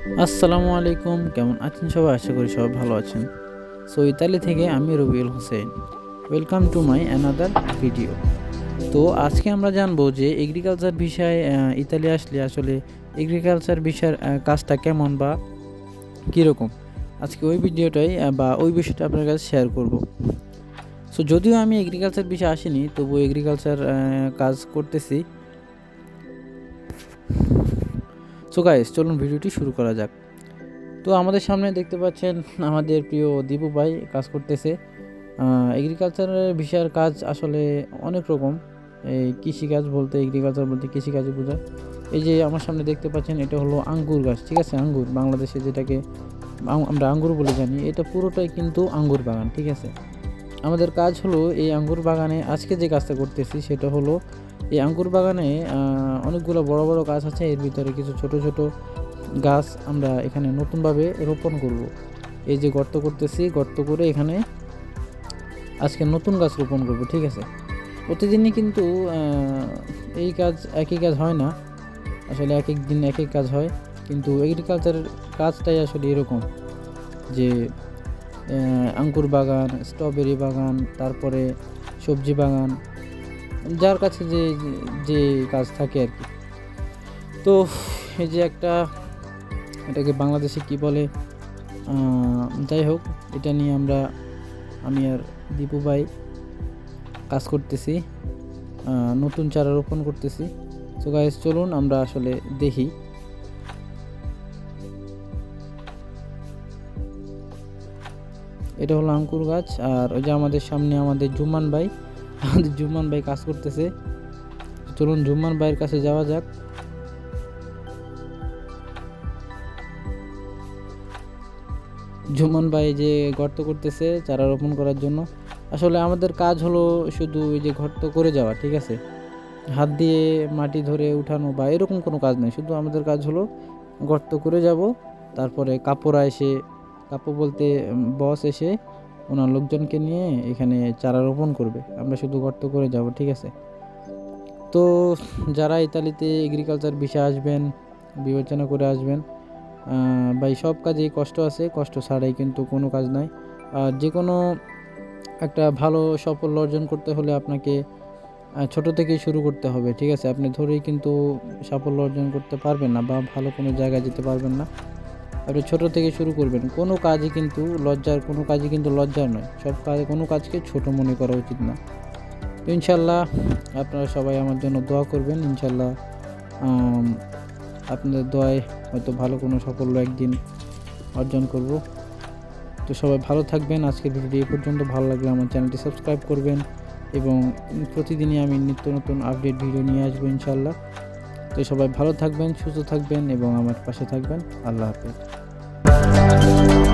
আসসালামু আলাইকুম, কেমন আছেন সবাই? আশা করি সবাই ভালো আছেন। সো, ইতালি থেকে আমি Rabiul Hossain. Welcome to my another video তো, আজকে আমরা জানব যে এগ্রিকালচার বিষয়ে ইতালি আসলে আসলে এগ্রিকালচার বিষয়ের কাজটা কেমন বা কীরকম। আজকে ওই ভিডিওটাই বা ওই বিষয়টা আপনার কাছে শেয়ার করব। সো, যদিও আমি এগ্রিকালচার বিষয়ে আসিনি তবু এগ্রিকালচার কাজ করতেছি। সো গাইস চলুন ভিডিওটি শুরু করা যাক। তো আমাদের সামনে দেখতে পাচ্ছেন আমাদের প্রিয় দীপু ভাই কাজ করতেছে। এগ্রিকালচারের বিষয়ের কাজ আসলে অনেক রকম। এই কৃষিকাজ বলতে এগ্রিকালচার বলতে কৃষিকাজই বোঝায়। এই যে আমার সামনে দেখতে পাচ্ছেন, এটা হলো আঙ্গুর গাছ, ঠিক আছে? আঙ্গুর, বাংলাদেশে যেটাকে আমরা আঙ্গুর বলে জানি, এটা পুরোটাই কিন্তু আঙ্গুর বাগান, ঠিক আছে? আমাদের কাজ হলো এই আঙ্গুর বাগানে আজকে যে কাজটা করতেছি, সেটা হলো এই আঙ্গুর বাগানে অনেকগুলো বড় বড় গাছ আছে। এর ভিতরে কিছু ছোট ছোট গাছ আমরা এখানে নতুনভাবে রোপণ করব। এই যে গর্ত করতেছি গর্ত করে এখানে আজকে নতুন গাছ রোপণ করব ঠিক আছে? প্রতিদিনই কিন্তু এই কাজ একই কাজ হয় না। আসলে এক এক দিন এক এক কাজ হয়। কিন্তু এগ্রিকালচারের কাজটাই আসলে এরকম যে আহ, আঙ্গুর বাগান স্ট্রবেরি বাগান তারপরে সবজি বাগান যার কাছে যে যে কাজ থাকে আর কি। তো এই যে একটা, এটাকে বাংলাদেশে কি বলে? যাই হোক, এটা নিয়ে আমরা, আমি আর দীপু ভাই কাজ করতেছি। নতুন চারা রোপণ করতেছি। তো গাইজ চলুন আমরা আসলে দেখি। এটা হলো আঙ্কুর গাছ, আর ওই যে আমাদের সামনে আমাদের জুম্মান ভাই। আমাদের জুম্মান ভাই কাজ করতেছে। চলুন জুম্মান ভাইয়ের কাছে যাওয়া যাক। জুম্মান ভাই যে গর্ত করতেছে চারা রোপণ করার জন্য। আসলে আমাদের কাজ হলো শুধু ওই যে গর্ত করে যাওয়া, ঠিক আছে? হাত দিয়ে মাটি ধরে উঠানো বা এরকম কোনো কাজ নেই। শুধু আমাদের কাজ হলো গর্ত করে যাব, তারপরে কাপড় এসে কাপড় বলতে বস এসে ওনার লোকজনকে নিয়ে এখানে চারা রোপণ করবে। আমরা শুধু গর্ত করে যাব, ঠিক আছে? তো যারা ইতালিতে এগ্রিকালচার বিষয়ে আসবেন, বিবেচনা করে আসবেন ভাই, সব কাজেই কষ্ট আছে, কষ্ট ছাড়াই কিন্তু কোনো কাজ নাই। আর যে কোনো একটা ভালো সাফল্য অর্জন করতে হলে আপনাকে ছোট থেকেই শুরু করতে হবে, ঠিক আছে? আপনি ধরেই কিন্তু সাফল্য অর্জন করতে পারবেন না বা ভালো কোনো জায়গায় যেতে পারবেন না। আপনি ছোট থেকে শুরু করবেন। কোনো কাজই কিন্তু লজ্জার, কোনো কাজই কিন্তু লজ্জার নয়। সব কাজ কোনো কাজকে ছোট মনে করা উচিত না। তো ইনশাল্লাহ আপনারা সবাই আমার জন্য দোয়া করবেন। ইনশাল্লাহ আপনাদের দোয়ায় হয়তো ভালো কোনো সাফল্য একদিন অর্জন করব। তো সবাই ভালো থাকবেন। আজকের ভিডিওটি এ পর্যন্ত। ভালো লাগলে আমার চ্যানেলটি সাবস্ক্রাইব করবেন এবং প্রতিদিনই আমি নিত্য নতুন আপডেট ভিডিও নিয়ে আসব ইনশাল্লাহ তো সবাই ভালো থাকবেন, সুস্থ থাকবেন এবং আমার পাশে থাকবেন। আল্লাহ হাফেজ। Thank you.